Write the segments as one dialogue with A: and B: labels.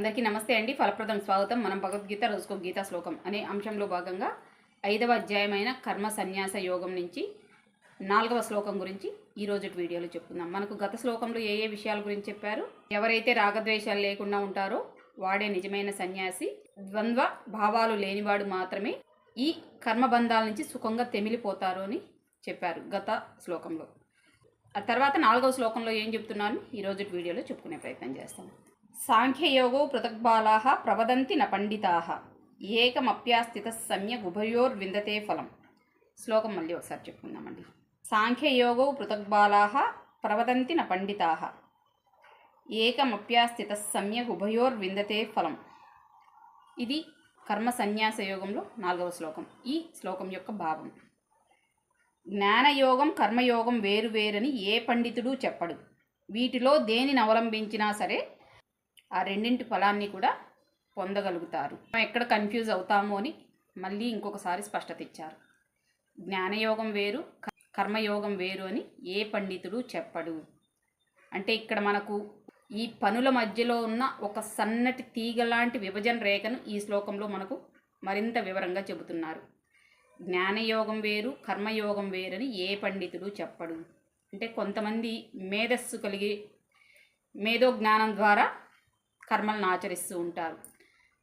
A: అందరికీ నమస్తే అండి. ఫలప్రదం స్వాగతం. మనం భగవద్గీత రోజుకో గీతా శ్లోకం అనే అంశంలో భాగంగా ఐదవ అధ్యాయమైన కర్మ సన్యాస యోగం నుంచి నాలుగవ శ్లోకం గురించి ఈ రోజు వీడియోలో చెప్పుకుందాం. మనకు గత శ్లోకంలో ఏ ఏ విషయాల గురించి చెప్పారు? ఎవరైతే రాగద్వేషాలు లేకుండా ఉంటారో వాడే నిజమైన సన్యాసి. ద్వంద్వ భావాలు లేనివాడు మాత్రమే ఈ కర్మబంధాల నుంచి సుఖంగా తెమిలిపోతారు అని చెప్పారు గత శ్లోకంలో. ఆ తర్వాత నాలుగవ శ్లోకంలో ఏం చెప్తున్నాను? ఈ రోజు వీడియోలో చెప్పుకునే ప్రయత్నం చేస్తాం. సాంఖ్యయోగో పృథగ్బాలా ప్రవదంతి న పండితా. ఏకమప్యాస్థిత సమ్యక్ ఉభయోర్విందతే ఫలం. శ్లోకం మళ్ళీ ఒకసారి చెప్పుకుందామండి. సాంఖ్యయోగో పృథగ్బాలా ప్రవదంతి న పండితా. ఏకమప్యాస్థిత సమ్యక్ ఉభయోర్విందతే ఫలం. ఇది కర్మ సన్యాస యోగంలో నాలుగవ శ్లోకం. ఈ శ్లోకం యొక్క భావం జ్ఞానయోగం కర్మయోగం వేరువేరని ఏ పండితుడు చెప్పడు. వీటిలో దేనిని అవలంబించినా సరే ఆ రెండింటి ఫలాన్ని కూడా పొందగలుగుతారు. ఎక్కడ కన్ఫ్యూజ్ అవుతామో అని మళ్ళీ ఇంకొకసారి స్పష్టత ఇచ్చారు. జ్ఞానయోగం వేరు క- కర్మయోగం వేరు అని ఏ పండితుడు చెప్పడు. అంటే ఇక్కడ మనకు ఈ పనుల మధ్యలో ఉన్న ఒక సన్నటి తీగ లాంటి విభజన రేఖను ఈ శ్లోకంలో మనకు మరింత వివరంగా చెబుతున్నారు. జ్ఞానయోగం వేరు కర్మయోగం వేరని ఏ పండితుడు చెప్పడు. అంటే కొంతమంది మేధస్సు కలిగి మేధో జ్ఞానం ద్వారా కర్మలను ఆచరిస్తూ ఉంటారు.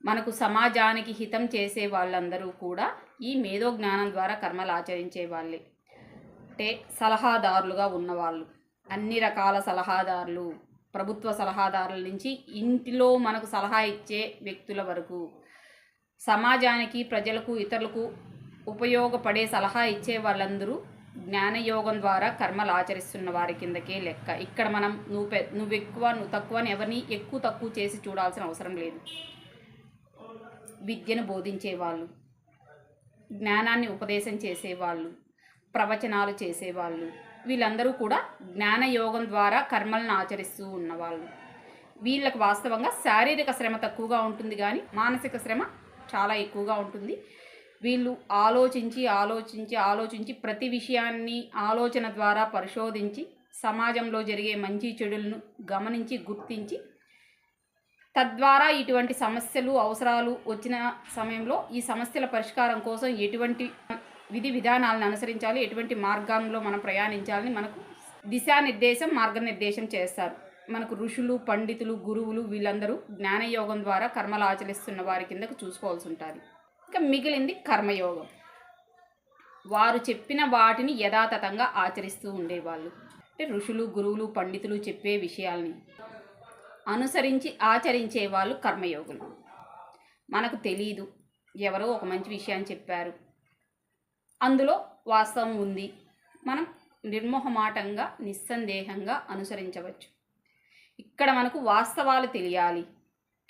A: మనకు సమాజానికి హితం చేసే వాళ్ళందరూ కూడా ఈ మేధో జ్ఞానం ద్వారా కర్మలు ఆచరించే వాళ్ళే. అంటే సలహాదారులుగా ఉన్నవాళ్ళు. అన్ని రకాల సలహాదారులు ప్రభుత్వ సలహాదారుల నుంచి ఇంటిలో మనకు సలహా ఇచ్చే వ్యక్తుల వరకు సమాజానికి ప్రజలకు ఇతరులకు ఉపయోగపడే సలహా ఇచ్చే వాళ్ళందరూ జ్ఞానయోగం ద్వారా కర్మలు ఆచరిస్తున్న వారి కిందకే లెక్క. ఇక్కడ మనం నువ్వు పె నువ్వు ఎక్కువ నువ్వు తక్కువ అని ఎవరిని ఎక్కువ తక్కువ చేసి చూడాల్సిన అవసరం లేదు. విద్యను బోధించేవాళ్ళు జ్ఞానాన్ని ఉపదేశం చేసేవాళ్ళు ప్రవచనాలు చేసేవాళ్ళు వీళ్ళందరూ కూడా జ్ఞానయోగం ద్వారా కర్మలను ఆచరిస్తూ ఉన్నవాళ్ళు. వీళ్ళకు వాస్తవంగా శారీరక శ్రమ తక్కువగా ఉంటుంది కానీ మానసిక శ్రమ చాలా ఎక్కువగా ఉంటుంది. వీళ్ళు ఆలోచించి ఆలోచించి ఆలోచించి ప్రతి విషయాన్ని ఆలోచన ద్వారా పరిశోధించి సమాజంలో జరిగే మంచి చెడులను గమనించి గుర్తించి తద్వారా ఇటువంటి సమస్యలు అవసరాలు వచ్చిన సమయంలో ఈ సమస్యల పరిష్కారం కోసం ఎటువంటి విధి విధానాలను అనుసరించాలి ఎటువంటి మార్గంలో మనం ప్రయాణించాలని మనకు దిశానిర్దేశం మార్గనిర్దేశం చేస్తారు. మనకు ఋషులు పండితులు గురువులు వీళ్ళందరూ జ్ఞానయోగం ద్వారా కర్మలు ఆచరిస్తున్న వారి కిందకు చూసుకోవాల్సి ఉంటుంది. ఇంకా మిగిలింది కర్మయోగం. వారు చెప్పిన వాటిని యథాతథంగా ఆచరిస్తూ ఉండేవాళ్ళు. అంటే ఋషులు గురువులు పండితులు చెప్పే విషయాల్ని అనుసరించి ఆచరించే వాళ్ళు కర్మయోగులు. మనకు తెలియదు ఎవరో ఒక మంచి విషయాన్ని చెప్పారు. అందులో వాస్తవం ఉంది. మనం నిర్మోహమాటంగా నిస్సందేహంగా అనుసరించవచ్చు. ఇక్కడ మనకు వాస్తవాలు తెలియాలి.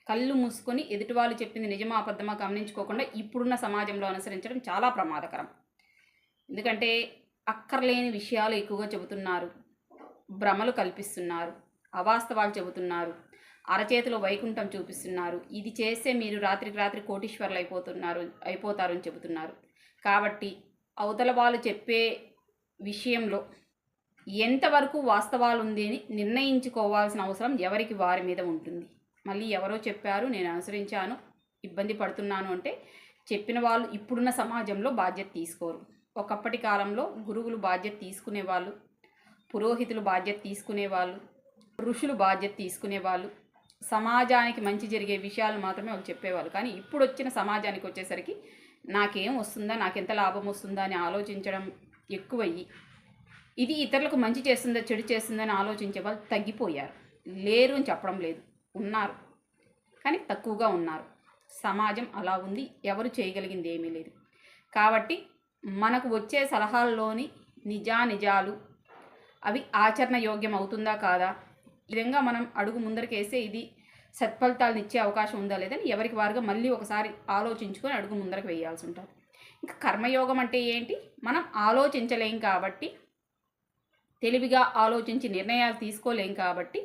A: కళ్ళు మూసుకొని ఎదుటి వాళ్ళు చెప్పింది నిజమా అబద్ధమా గమనించుకోకుండా ఇప్పుడున్న సమాజంలో అనుసరించడం చాలా ప్రమాదకరం. ఎందుకంటే అక్కర్లేని విషయాలు ఎక్కువగా చెబుతున్నారు. భ్రమలు కల్పిస్తున్నారు. అవాస్తవాలు చెబుతున్నారు. అరచేతిలో వైకుంఠం చూపిస్తున్నారు. ఇది చేస్తే మీరు రాత్రికి రాత్రి కోటీశ్వర్లు అయిపోతున్నారు అయిపోతారు అని చెబుతున్నారు. కాబట్టి అవతల వాళ్ళు చెప్పే విషయంలో ఎంతవరకు వాస్తవాలు ఉంది అని నిర్ణయించుకోవాల్సిన అవసరం ఎవరికి వారి మీద ఉంటుంది? మళ్ళీ ఎవరో చెప్పారు నేను అనుసరించాను ఇబ్బంది పడుతున్నాను అంటే చెప్పిన వాళ్ళు ఇప్పుడున్న సమాజంలో బాధ్యత తీసుకోరు. ఒకప్పటి కాలంలో గురువులు బాధ్యత తీసుకునేవాళ్ళు పురోహితులు బాధ్యత తీసుకునేవాళ్ళు ఋషులు బాధ్యత తీసుకునేవాళ్ళు. సమాజానికి మంచి జరిగే విషయాలు మాత్రమే వాళ్ళు చెప్పేవాళ్ళు. కానీ ఇప్పుడు వచ్చిన సమాజానికి వచ్చేసరికి నాకేం వస్తుందా నాకెంత లాభం వస్తుందా అని ఆలోచించడం ఎక్కువయ్యి ఇది ఇతరులకు మంచి చేస్తుందా చెడు చేస్తుందని ఆలోచించే వాళ్ళు తగ్గిపోయారు. లేరు అని చెప్పడం లేదు. ఉన్నారు. కానీ తక్కువగా ఉన్నారు. సమాజం అలా ఉంది. ఎవరు చేయగలిగింది ఏమీ లేదు. కాబట్టి మనకు వచ్చే సలహాల్లోని నిజానిజాలు అవి ఆచరణ యోగ్యం అవుతుందా కాదా? ఈ విధంగా మనం అడుగు ముందరకేస్తే ఇది సత్ఫలితాలను ఇచ్చే అవకాశం ఉందా లేదని ఎవరికి వారుగా మళ్ళీ ఒకసారి ఆలోచించుకొని అడుగు ముందరకు వేయాల్సి ఉంటుంది. ఇంకా కర్మయోగం అంటే ఏంటి? మనం ఆలోచించలేం కాబట్టి తెలివిగా ఆలోచించి నిర్ణయాలు తీసుకోలేం కాబట్టి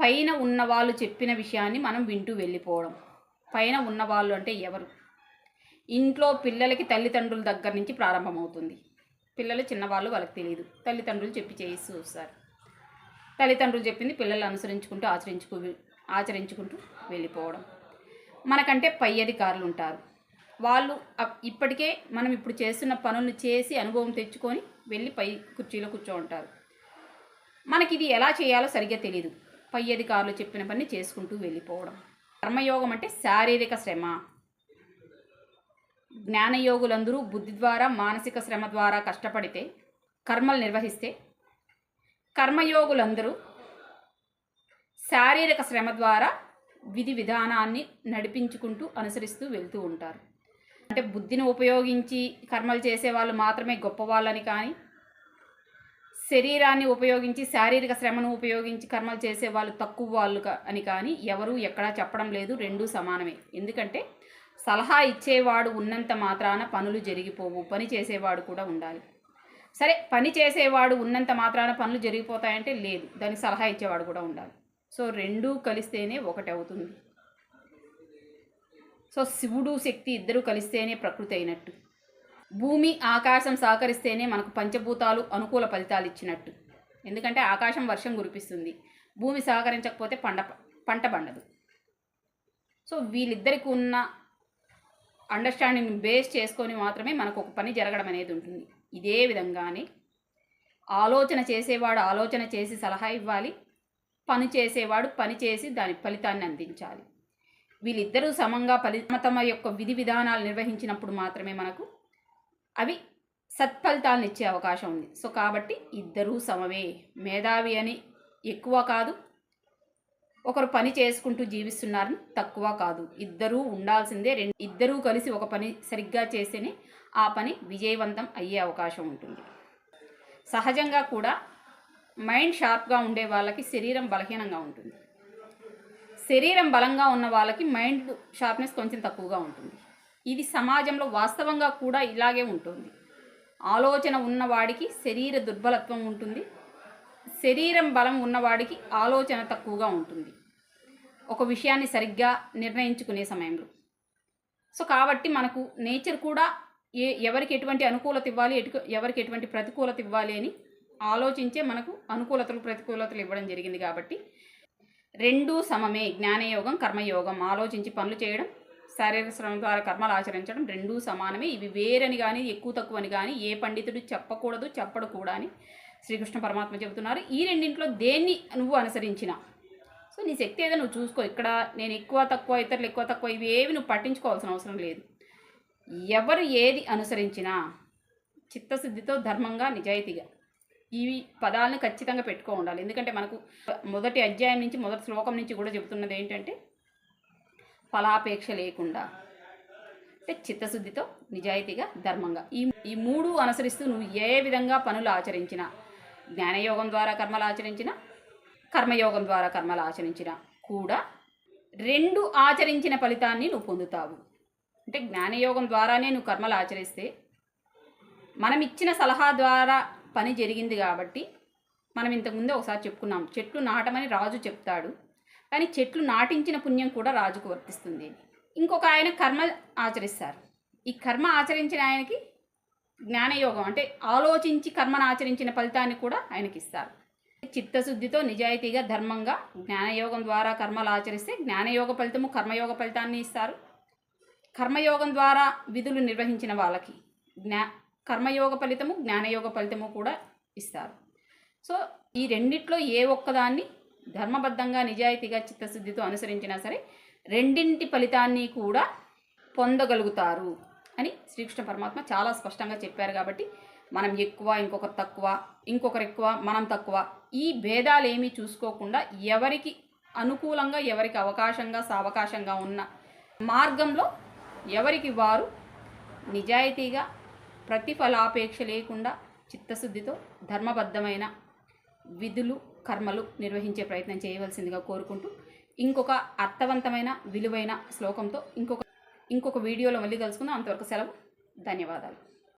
A: పైన ఉన్న వాళ్ళు చెప్పిన విషయాన్ని మనం వింటూ వెళ్ళిపోవడం. పైన ఉన్నవాళ్ళు అంటే ఎవరు? ఇంట్లో పిల్లలకి తల్లిదండ్రుల దగ్గర నుంచి ప్రారంభమవుతుంది. పిల్లలు చిన్నవాళ్ళు వాళ్ళకి తెలియదు తల్లిదండ్రులు చెప్పి చేయిస్తూ వస్తారు. తల్లిదండ్రులు చెప్పింది పిల్లలు అనుసరించుకుంటూ ఆచరించుకు ఆచరించుకుంటూ వెళ్ళిపోవడం. మనకంటే పై అధికారులు ఉంటారు. వాళ్ళు అప్- ఇప్పటికే మనం ఇప్పుడు చేస్తున్న పనులను చేసి అనుభవం తెచ్చుకొని వెళ్ళి పై కుర్చీలో కూర్చో ఉంటారు. మనకి ఇది ఎలా చేయాలో సరిగ్గా తెలియదు పై అధికారులు చెప్పిన పని చేసుకుంటూ వెళ్ళిపోవడం. కర్మయోగం అంటే శారీరక శ్రమ. జ్ఞానయోగులందరూ బుద్ధి ద్వారా మానసిక శ్రమ ద్వారా కష్టపడితే కర్మలు నిర్వహిస్తే కర్మయోగులందరూ శారీరక శ్రమ ద్వారా విధి విధానాన్ని నడిపించుకుంటూ అనుసరిస్తూ వెళ్తూ ఉంటారు. అంటే బుద్ధిని ఉపయోగించి కర్మలు చేసే వాళ్ళు మాత్రమే గొప్పవాళ్ళని కానీ శరీరాన్ని ఉపయోగించి శారీరక శ్రమను ఉపయోగించి కర్మలు చేసే వాళ్ళు తక్కువ వాళ్ళు అని కానీ ఎవరూ ఎక్కడా చెప్పడం లేదు రెండూ సమానమే. ఎందుకంటే సలహా ఇచ్చేవాడు ఉన్నంత మాత్రాన పనులు జరిగిపోవు పని చేసేవాడు కూడా ఉండాలి. సరే పని చేసేవాడు ఉన్నంత మాత్రాన పనులు జరిగిపోతాయంటే లేదు దానికి సలహా ఇచ్చేవాడు కూడా ఉండాలి. సో రెండూ కలిస్తేనే ఒకటి అవుతుంది. సో శివుడు శక్తి ఇద్దరూ కలిస్తేనే ప్రకృతి అయినట్టు. భూమి ఆకాశం సహకరిస్తేనే మనకు పంచభూతాలు అనుకూల ఫలితాలు ఇచ్చినట్టు. ఎందుకంటే ఆకాశం వర్షం కురిపిస్తుంది. భూమి సహకరించకపోతే పంట పంట పండదు. సో వీళ్ళిద్దరికి ఉన్న అండర్స్టాండింగ్ బేస్ చేసుకొని మాత్రమే మనకు ఒక పని జరగడం అనేది ఉంటుంది. ఇదే విధంగానే ఆలోచన చేసేవాడు ఆలోచన చేసి సలహా ఇవ్వాలి. పని చేసేవాడు పని చేసి దాని ఫలితాన్ని అందించాలి. వీళ్ళిద్దరూ సమంగా ఫలి తమ యొక్క విధి విధానాలు నిర్వహించినప్పుడు మాత్రమే మనకు అవి సత్ఫలితాలను ఇచ్చే అవకాశం ఉంది. సో కాబట్టి ఇద్దరూ సమవే మేధావి అని ఎక్కువ కాదు. ఒకరు పని చేసుకుంటూ జీవిస్తున్నారని తక్కువ కాదు. ఇద్దరూ ఉండాల్సిందే. రెండు ఇద్దరూ కలిసి ఒక పని సరిగ్గా చేస్తేనే ఆ పని విజయవంతం అయ్యే అవకాశం ఉంటుంది. సహజంగా కూడా మైండ్ షార్ప్గా ఉండే వాళ్ళకి శరీరం బలహీనంగా ఉంటుంది. శరీరం బలంగా ఉన్న వాళ్ళకి మైండ్ షార్ప్నెస్ కొంచెం తక్కువగా ఉంటుంది. ఇది సమాజంలో వాస్తవంగా కూడా ఇలాగే ఉంటుంది. ఆలోచన ఉన్నవాడికి శరీర దుర్బలత్వం ఉంటుంది. శరీరం బలం ఉన్నవాడికి ఆలోచన తక్కువగా ఉంటుంది. ఒక విషయాన్ని సరిగ్గా నిర్ణయించుకునే సమయంలో. సో కాబట్టి మనకు నేచర్ కూడా ఏ ఎవరికి ఎటువంటి అనుకూలత ఇవ్వాలి ఎటు ఎవరికి ఎటువంటి ప్రతికూలత ఇవ్వాలి అని ఆలోచించే మనకు అనుకూలతలు ప్రతికూలతలు ఇవ్వడం జరిగింది కాబట్టి రెండూ సమమే జ్ఞానయోగం కర్మయోగం ఆలోచించి పనులు చేయడం శారీరక శ్రమ ద్వారా కర్మలు ఆచరించడం రెండూ సమానమే. ఇవి వేరని కానీ ఎక్కువ తక్కువ అని కానీ ఏ పండితుడు చెప్పకూడదు చెప్పడు కూడా అని శ్రీకృష్ణ పరమాత్మ చెబుతున్నారు. ఈ రెండింట్లో దేన్ని నువ్వు అనుసరించిన? సో నీ శక్తి ఏదో నువ్వు చూసుకో. ఇక్కడ నేను ఎక్కువ తక్కువ ఇతరులు ఎక్కువ తక్కువ ఇవి ఏవి నువ్వు పట్టించుకోవాల్సిన అవసరం లేదు. ఎవరు ఏది అనుసరించినా చిత్తశుద్ధితో ధర్మంగా నిజాయితీగా ఈ పదాలను ఖచ్చితంగా పెట్టుకో ఉండాలి. ఎందుకంటే మనకు మొదటి అధ్యాయం నుంచి మొదటి శ్లోకం నుంచి కూడా చెబుతున్నది ఏంటంటే ఫలాపేక్ష లేకుండా. అంటే చిత్తశుద్ధితో నిజాయితీగా ధర్మంగా. ఈ ఈ మూడు అనుసరిస్తూ నువ్వు ఏ విధంగా పనులు ఆచరించినా జ్ఞానయోగం ద్వారా కర్మలు ఆచరించిన కర్మయోగం ద్వారా కర్మలు ఆచరించిన కూడా రెండు ఆచరించిన ఫలితాన్ని నువ్వు పొందుతావు. అంటే జ్ఞానయోగం ద్వారానే నువ్వు కర్మలు ఆచరిస్తే మనం ఇచ్చిన సలహా ద్వారా పని జరిగింది కాబట్టి మనం ఇంతకుముందే ఒకసారి చెప్పుకున్నాం చెట్లు నాటమని రాజు చెప్తాడు. కానీ చెట్లు నాటించిన పుణ్యం కూడా రాజుకు వర్తిస్తుంది. ఇంకొక ఆయన కర్మ ఆచరిస్తారు. ఈ కర్మ ఆచరించిన ఆయనకి జ్ఞానయోగం అంటే ఆలోచించి కర్మను ఆచరించిన ఫలితాన్ని కూడా ఆయనకి ఇస్తారు చిత్తశుద్ధితో నిజాయితీగా ధర్మంగా జ్ఞానయోగం ద్వారా కర్మలు ఆచరిస్తే జ్ఞానయోగ ఫలితము కర్మయోగ ఫలితాన్ని ఇస్తారు. కర్మయోగం ద్వారా విధులు నిర్వహించిన వాళ్ళకి జ్ఞా కర్మయోగ ఫలితము జ్ఞానయోగ ఫలితము కూడా ఇస్తారు. సో ఈ రెండిట్లో ఏ ఒక్కదాన్ని ధర్మబద్ధంగా నిజాయితీగా చిత్తశుద్ధితో అనుసరించినా సరే రెండింటి ఫలితాన్ని కూడా పొందగలుగుతారు అని శ్రీకృష్ణ పరమాత్మ చాలా స్పష్టంగా చెప్పారు కాబట్టి మనం ఎక్కువ ఇంకొకరు తక్కువ ఇంకొకరు ఎక్కువ మనం తక్కువ ఈ భేదాలు ఏమీ చూసుకోకుండా ఎవరికి అనుకూలంగా ఎవరికి అవకాశంగా సావకాశంగా ఉన్న మార్గంలో ఎవరికి వారు నిజాయితీగా ప్రతిఫలాపేక్ష లేకుండా చిత్తశుద్ధితో ధర్మబద్ధమైన విధులు కర్మలు నిర్వహించే ప్రయత్నం చేయవలసిందిగా కోరుకుంటూ ఇంకొక అర్థవంతమైన విలువైన శ్లోకంతో ఇంకొక ఇంకొక వీడియోలో మళ్ళీ కలుసుకుందాం. అంతవరకు సెలవు. ధన్యవాదాలు.